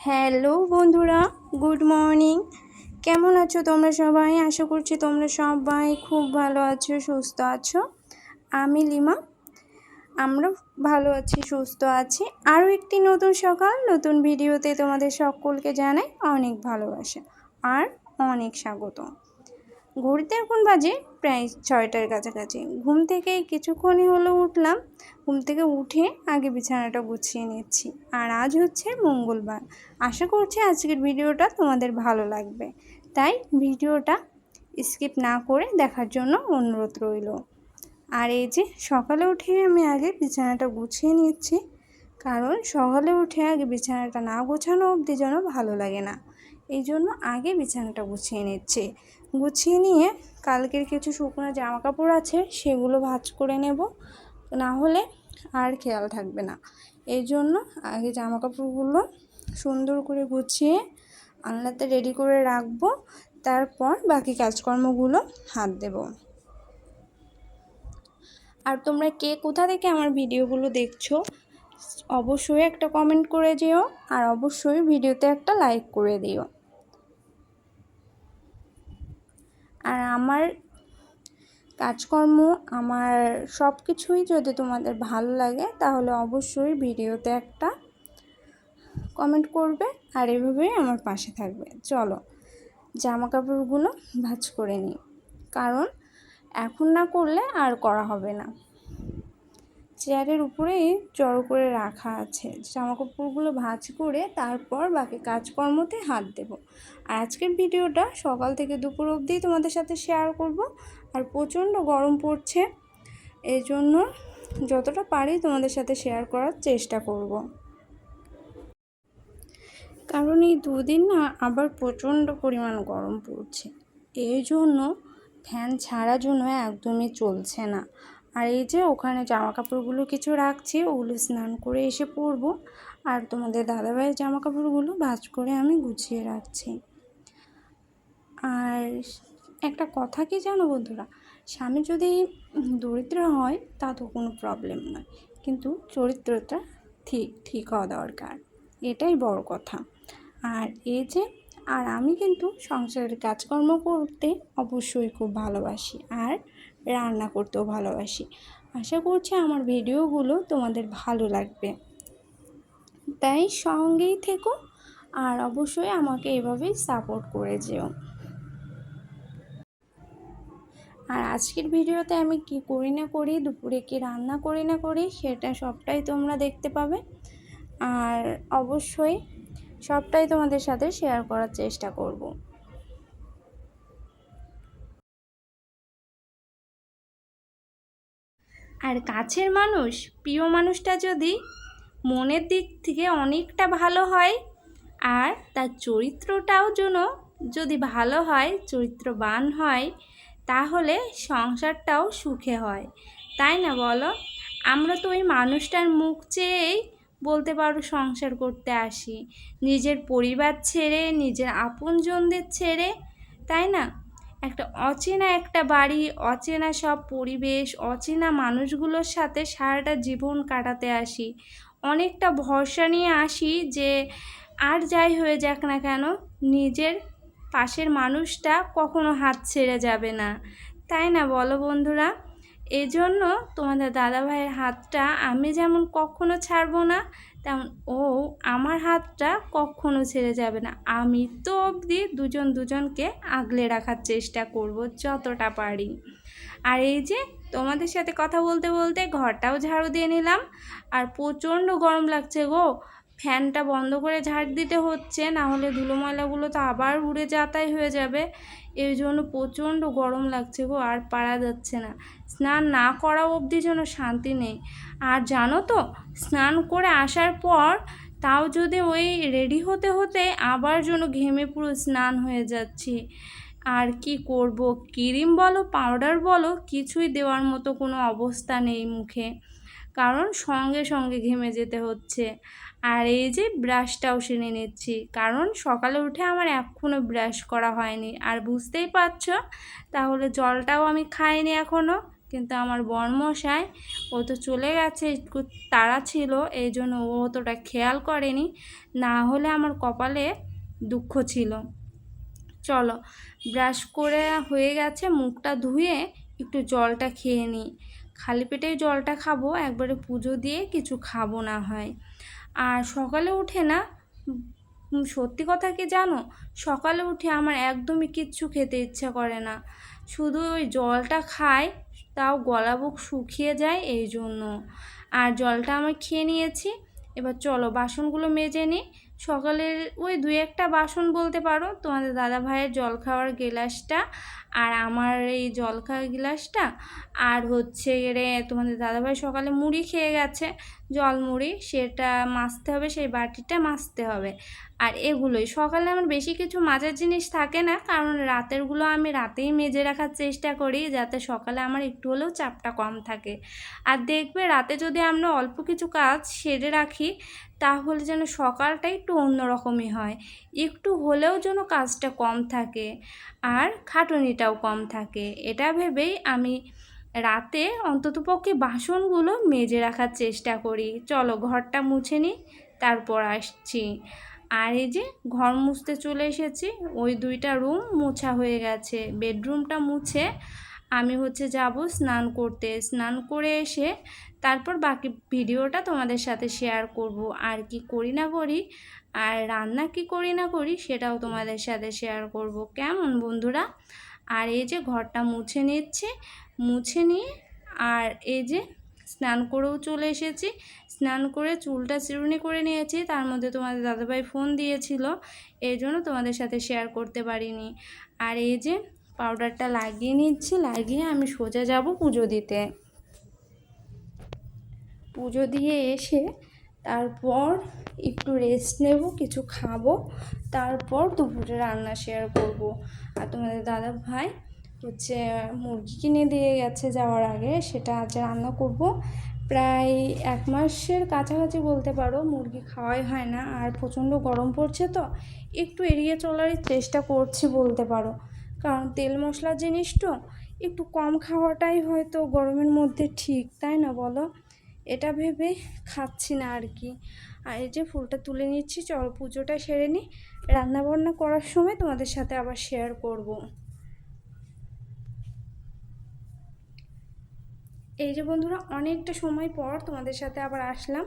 Hello বন্ধুরা, good morning. কেমন আছো তোমরা সবাই? আশা করছি তোমরা সবাই খুব ভালো আছো, সুস্থ আছো। আমি লিমা। আমরা ভালো আছি, সুস্থ আছি। আরও একটি নতুন সকাল, নতুন ভিডিওতে তোমাদের সকলকে জানাই অনেক ভালোবাসা আর অনেক স্বাগত ঘড়িতে এখন বাজে প্রায় ছয়টার কাছাকাছি। ঘুম থেকে কিছুক্ষণই হলো উঠলাম। ঘুম থেকে উঠে আগে বিছানাটা গুছিয়ে নিচ্ছি। আর আজ হচ্ছে মঙ্গলবার। আশা করছি আজকের ভিডিওটা তোমাদের ভালো লাগবে। তাই ভিডিওটা স্কিপ না করে দেখার জন্য অনুরোধ রইল। আর এই যে সকালে উঠে আমি আগে বিছানাটা গুছিয়ে নিচ্ছি। কারণ সকালে উঠে আগে বিছানাটা না গোছানো অবধি যেন ভালো লাগে না। এই জন্য আগে বিছানাটা গুছিয়ে নিচ্ছে। গুছিয়ে নিয়ে কালকের কিছু শুকনো জামা কাপড় আছে, সেগুলো ভাজ করে নেব। না হলে আর খেয়াল থাকবে না। এই জন্য আগে জামা কাপড়গুলো সুন্দর করে গুছিয়ে আলনাতে রেডি করে রাখব। তারপর বাকি কাজকর্মগুলো হাত দেব। আর তোমরা কে কোথা থেকে আমার ভিডিওগুলো দেখছ, অবশ্যই একটা কমেন্ট করে যেও। আর অবশ্যই ভিডিওতে একটা লাইক করে দিও। আর আমার কাজকর্ম, আমার সব কিছুই যদি তোমাদের ভালো লাগে, তাহলে অবশ্যই ভিডিওতে একটা কমেন্ট করবে আর এভাবেই আমার পাশে থাকবে। চলো জামা কাপড়গুলো ভাজ করে নিই। কারণ এখন না করলে আর করা হবে না। চেয়ারের উপরেই জড়ো করে রাখা আছে। জামা কাপড়গুলো ভাঁজ করে তারপর বাকি কাজকর্মতে হাত দেব। আর আজকের ভিডিওটা সকাল থেকে দুপুর অবধি তোমাদের সাথে শেয়ার করব। আর প্রচণ্ড গরম পড়ছে এই জন্য যতটা পারি তোমাদের সাথে শেয়ার করার চেষ্টা করব। কারণ এই দুদিন না আবার প্রচণ্ড পরিমাণ গরম পড়ছে। এই জন্য ফ্যান ছাড়া জন্য একদমই চলছে না। আর এই যে ওখানে জামা কাপড়গুলো কিছু রাখছি, ওগুলো স্নান করে এসে পরবো। আর তোমাদের দাদাভাইয়ের জামা কাপড়গুলো ভাজ করে আমি গুছিয়ে রাখছি। আর একটা কথা কি জানো বন্ধুরা? স্বামী যদি দরিদ্র হয়, তা তো কোনো প্রবলেম নয়। কিন্তু চরিত্রটা ঠিক ঠিক হওয়া দরকার। এটাই বড় কথা। আর এই যে আর আমি কিন্তু সংসারের কাজকর্ম করতে অবশ্যই খুব ভালোবাসি আর রান্না করতেও ভালোবাসি। আশা করছি আমার ভিডিওগুলো তোমাদের ভালো লাগবে। তাই সঙ্গেই থেকো আর অবশ্যই আমাকে এভাবেই সাপোর্ট করে যেও। আর আজকের ভিডিওতে আমি কি করি না করি, দুপুরে কি রান্না করি না করি, সেটা সবটাই তোমরা দেখতে পাবে। আর অবশ্যই সবটাই তোমাদের সাথে শেয়ার করার চেষ্টা করব। আর কাছের মানুষ, প্রিয় মানুষটা যদি মনের দিক থেকে অনেকটা ভালো হয়, আর তার চরিত্রটাও যেন যদি ভালো হয়, চরিত্রবান হয়, তাহলে সংসারটাও সুখে হয়। তাই না বলো? আমরা তো ওই মানুষটার মুখ চেয়েই বলতে পারো সংসার করতে আসি। নিজের পরিবার ছেড়ে, নিজের আপনজনদের ছেড়ে, তাই না? একটা অচেনা একটা বাড়ি, অচেনা সব পরিবেশ, অচেনা মানুষগুলোর সাথে সারাটা জীবন কাটাতে আসি। অনেকটা ভরসা নিয়ে আসি যে আর যাই হয়ে যাক না কেন, নিজের পাশের মানুষটা কখনো হাত ছেড়ে যাবে না। তাই না বলো বন্ধুরা? এজন্য তোমাদের দাদাভাইয়ের হাতটা আমি যেমন কখনো ছাড়বো না, তেমন ও আমার হাতটা কখনো ছেড়ে যাবে না। আমি তো অবধি দুজন দুজনকে আগলে রাখার চেষ্টা করব যতটা পারি। আর এই যে তোমাদের সাথে কথা বলতে বলতে ঘরটাও ঝাড়ু দিয়ে নিলাম। আর প্রচণ্ড গরম লাগছে গো। ফ্যানটা বন্ধ করে ঝাড় দিতে হচ্ছে, না হলে ধুলো ময়লাগুলো তো আবার উড়ে যাতাই হয়ে যাবে। এই জন্য প্রচণ্ড গরম লাগছে গো, আর পারা যাচ্ছে না। স্নান না করা অবধি যেন শান্তি নেই। আর জানো তো, স্নান করে আসার পর তাও যদি ওই রেডি হতে হতে আবার যেন ঘেমে পুরো স্নান হয়ে যাচ্ছি। আর কি করব? ক্রিম বলো, পাউডার বলো, কিছুই দেওয়ার মতো কোনো অবস্থা নেই মুখে। কারণ সঙ্গে সঙ্গে ঘেমে যেতে হচ্ছে। আর এই যে ব্রাশটাও সেনে নিচ্ছি। কারণ সকালে উঠে আমার এখনও ব্রাশ করা হয়নি। আর বুঝতেই পারছ, তাহলে জলটাও আমি খাইনি এখনও কিন্তু আমার বরমশাই, ও তো চলে গেছে, একটু তাড়া ছিল এই জন্য ও অতটা খেয়াল করেনি। না হলে আমার কপালে দুঃখ ছিল। চলো ব্রাশ করে হয়ে গেছে, মুখটা ধুয়ে একটু জলটা খেয়ে নিই। খালি পেটেই জলটা খাব, একবারে পুজো দিয়ে কিছু খাব না হয়। আর সকালে উঠে না সত্যি কথা কি জানো? সকালে উঠে আমার একদমই কিচ্ছু খেতে ইচ্ছা করে না। শুধু ওই জলটা খাই, তাও গলা বুক শুকিয়ে যায় এই জন্য। আর জলটা আমি খেয়ে নিয়েছি। এবার চলো বাসনগুলো মেজে নিই। সকালের ওই দুই একটা বাসন বলতে পারো, তোমাদের দাদা ভাইয়ের জল খাওয়ার গিলাসটা আর আমার এই জল খাওয়ার গিলাসটা আর হচ্ছে রে তোমাদের দাদাভাই সকালে মুড়ি খেয়ে গেছে, জল মুড়ি, সেটা মাজতে হবে, সেই বাটিটা মাজতে হবে। আর এগুলোই, সকালে আমার বেশি কিছু মাজার জিনিস থাকে না, কারণ রাতেরগুলো আমি রাতেই মেজে রাখার চেষ্টা করি, যাতে সকালে আমার একটু হলেও চাপটা কম থাকে। আর দেখবে রাতে যদি আমরা অল্প কিছু কাজ সেরে রাখি, তাহলে যেন সকালটা একটু অন্যরকমই হয়, একটু হলেও যেন কাজটা কম থাকে। আর খাটুনিটাও কম থাকে। এটা ভেবেই আমি রাতে অন্ততপক্ষে বাসনগুলো মেজে রাখার চেষ্টা করি। চলো ঘরটা মুছে নিই, তারপর আসছি। আর এই যে ঘর মুছতে চলে এসেছি, ওই দুইটা রুম মোছা হয়ে গেছে। বেডরুমটা মুছে আমি হচ্ছে যাব স্নান করতে। স্নান করে এসে তারপর বাকি ভিডিওটা তোমাদের সাথে শেয়ার করব। আর কি করি না করি, আর রান্না কি করি না করি সেটাও তোমাদের সাথে শেয়ার করব। কেমন বন্ধুরা? আর এই যে ঘরটা মুছে নিচ্ছে, মুছে নিয়ে আর এই যে স্নান করেও চলে এসেছি। স্নান করে চুলটা চিরুনি করে নিয়েছি, তার মধ্যে তোমাদের দাদাভাই ফোন দিয়েছিল এই জন্য তোমাদের সাথে শেয়ার করতে পারিনি। আর এই যে পাউডারটা লাগিয়ে নিচ্ছি, লাগিয়ে আমি সোজা যাব পুজো দিতে। পুজো দিয়ে এসে তারপর একটু রেস্ট নেব, কিছু খাব, তারপর দুপুরে রান্না শেয়ার করব। আর তোমাদের দাদা ভাই হচ্ছে মুরগি কিনে দিয়ে গেছে যাওয়ার আগে, সেটা আজ রান্না করব। প্রায় এক মাসের কাছাকাছি বলতে পারো, মুরগি খাওয়াই হয় না। আর প্রচণ্ড গরম পড়ছে তো, একটু এড়িয়ে চলারই চেষ্টা করছি বলতে পারো। কারণ তেল মশলার জিনিস তো, একটু কম খাওয়াটাই হয়তো গরমের মধ্যে ঠিক, তাই না বলো? এটা ভেবে খাচ্ছি না আর কি। আর এই যে ফুলটা তুলে নিচ্ছি, চল পুজোটা সেরে নিই রান্নাবান্না করার সময় তোমাদের সাথে আবার শেয়ার করব। এই যে বন্ধুরা, অনেকটা সময় পর তোমাদের সাথে আবার আসলাম।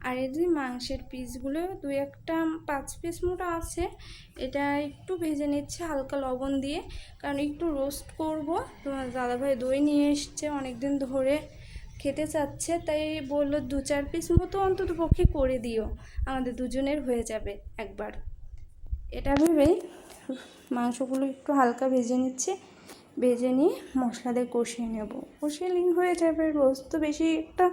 আর এই যে মাংসের পিসগুলো দু একটা পাঁচ পিস মোটা আছে। এটা একটু ভেজে নিচ্ছে হালকা লবণ দিয়ে। কারণ একটু রোস্ট করব। তোমার দাদাভাই দই নিয়ে এসছে অনেক দিন ধরে। খেতে চাচ্ছে, তাই বলল, দু চার পিস মতো অন্তত পক্ষে করে দিও, আমাদের দুজনের হয়ে যাবে একবার। এটা ভেবেই মাংসগুলো একটু হালকা ভেজে নিচ্ছে, ভেজে নিয়ে মশলা দিয়ে কষিয়ে নেব। কষিয়ে হয়ে যাবে, রোজ তো বেশি একটা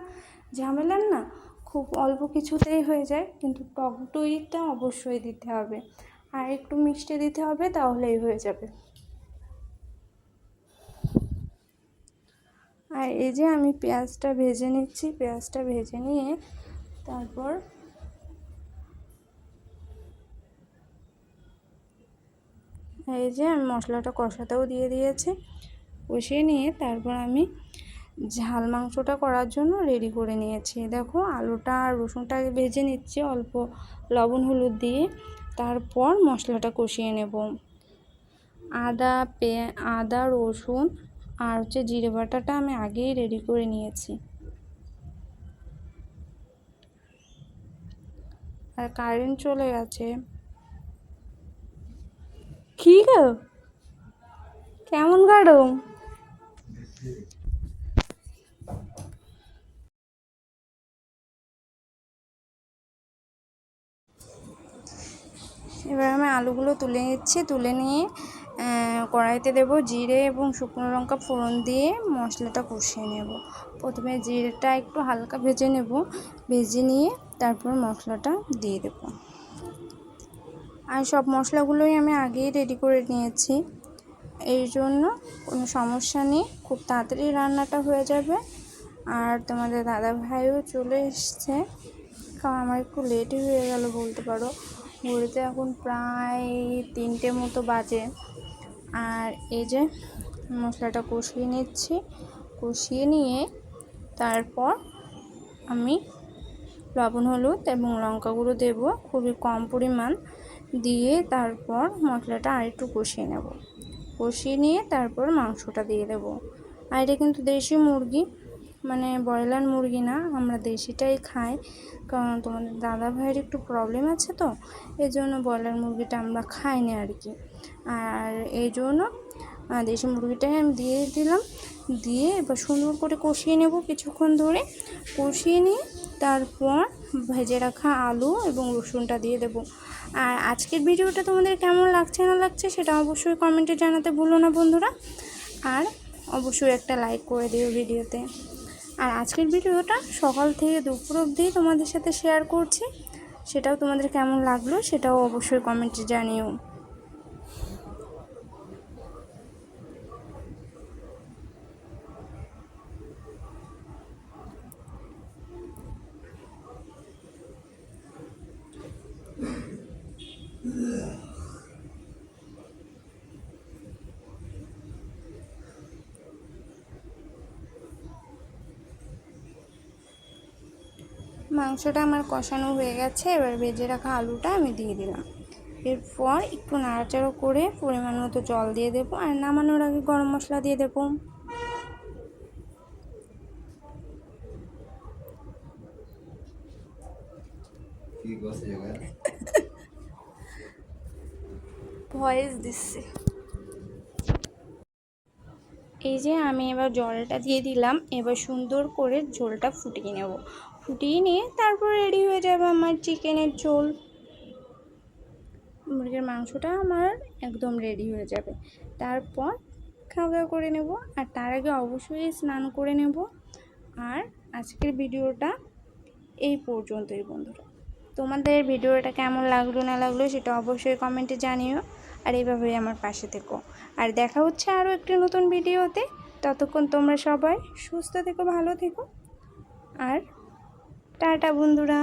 ঝামেলার না, খুব অল্প কিছুতেই হয়ে যায়, কিন্তু টক দইটা অবশ্যই দিতে হবে। আর একটু মিষ্টি দিতে হবে, তাহলেই হয়ে যাবে। আর এই যে আমি পেঁয়াজটা ভেজে নিচ্ছি, পেঁয়াজটা ভেজে নিয়ে তারপর এই যে আমি মশলাটা কষাতেও দিয়ে দিয়েছি। কষিয়ে নিয়ে তারপর আমি ঝাল মাংসটা করার জন্য রেডি করে নিয়েছি। দেখো আলুটা আর রসুনটা ভেজে নিচ্ছি অল্প লবণ, হলুদ দিয়ে। তারপর মশলাটা কষিয়ে নেব। আদা, পে, আদা, রসুন আর হচ্ছে জিরে বাটাটা আমি আগেই রেডি করে নিয়েছি। আর কারেন্ট চলে গেছে। কি কেমন গরম এবার আমি আলুগুলো তুলে নিচ্ছি, তুলে নিয়ে কড়াইতে দেব জিরে এবং শুকনো লঙ্কা ফোড়ন দিয়ে মশলাটা কষিয়ে নেব। প্রথমে জিরেটা একটু হালকা ভেজে নেব, ভেজে নিয়ে তারপর মশলাটা দিয়ে দেব। আর সব মশলাগুলোই আমি আগেই রেডি করে নিয়েছি। এই জন্য কোনো সমস্যা নেই, খুব তাড়াতাড়ি রান্নাটা হয়ে যাবে। আর তোমাদের দাদা ভাইও চলে এসছে। কারণ আমার একটু লেটই হয়ে গেল, বলতে পারো। ঘড়িতে এখন প্রায় তিনটে মতো বাজে। আর এই যে মশলাটা কষিয়ে নিচ্ছি। কষিয়ে নিয়ে তারপর আমি লবণ, হলুদ এবং লঙ্কা গুঁড়ো দেবো। খুবই কম পরিমাণ দিয়ে তারপর মশলাটা আরেকটু কষিয়ে নেব। কষিয়ে নিয়ে তারপর মাংসটা দিয়ে দেব। আর এটা কিন্তু দেশি মুরগি মানে ব্রয়লার মুরগি না, আমরা দেশিটাই খাই। কারণ তোমাদের দাদা ভাইয়ের একটু প্রবলেম আছে তো এই জন্য ব্রয়লার মুরগিটা আমরা খাই না আর কি। আর এই জন্য দেশি মুরগিটাই আমি দিয়ে দিলাম। দিয়ে এবার সুন্দর করে কষিয়ে নেব কিছুক্ষণ ধরে। কষিয়ে নিয়ে তারপর ভেজে রাখা আলু এবং রসুনটা দিয়ে দেব। আর আজকের ভিডিওটা তোমাদের কেমন লাগছে, না লাগছে সেটা অবশ্যই কমেন্টে জানাতে ভুলো না বন্ধুরা। আর অবশ্যই একটা লাইক করে দিও ভিডিওতে। আর আজকের ভিডিওটা সকাল থেকে দুপুর অবধি তোমাদের সাথে শেয়ার করছি। সেটাও তোমাদের কেমন লাগল সেটাও অবশ্যই কমেন্টে জানিও। মাংসটা আমার কষানো হয়ে গেছে এবার ভেজে রাখা আলুটা আমি দিয়ে দিলাম। এরপর একটু নাড়াচাড়া করে পরিমাণ মতো জল দিয়ে দেবো আর নামানোর আগে গরম মশলা দিয়ে দেবো। ভয়েস দিচ্ছে। এই যে আমি এবার জলটা দিয়ে দিলাম এবার সুন্দর করে ঝোলটা ফুটিয়ে নেব। ফুটিয়ে নিয়ে তারপর রেডি হয়ে যাবে আমার চিকেনের ঝোল। মুরগির মাংসটা আমার একদম রেডি হয়ে যাবে। তারপর খাওয়া দাওয়া করে নেব আর তার আগে অবশ্যই স্নান করে নেব। আর আজকের ভিডিওটা এই পর্যন্তই বন্ধুরা। তোমাদের ভিডিওটা কেমন লাগল, না লাগল সেটা অবশ্যই কমেন্টে জানিও। আর এইভাবেই আমার পাশে থেকো। আর দেখা হচ্ছে আরও একটি নতুন ভিডিওতে। ততক্ষণ তোমরা সবাই সুস্থ থেকো, ভালো থেকো। আর টাটা বন্ধুরা।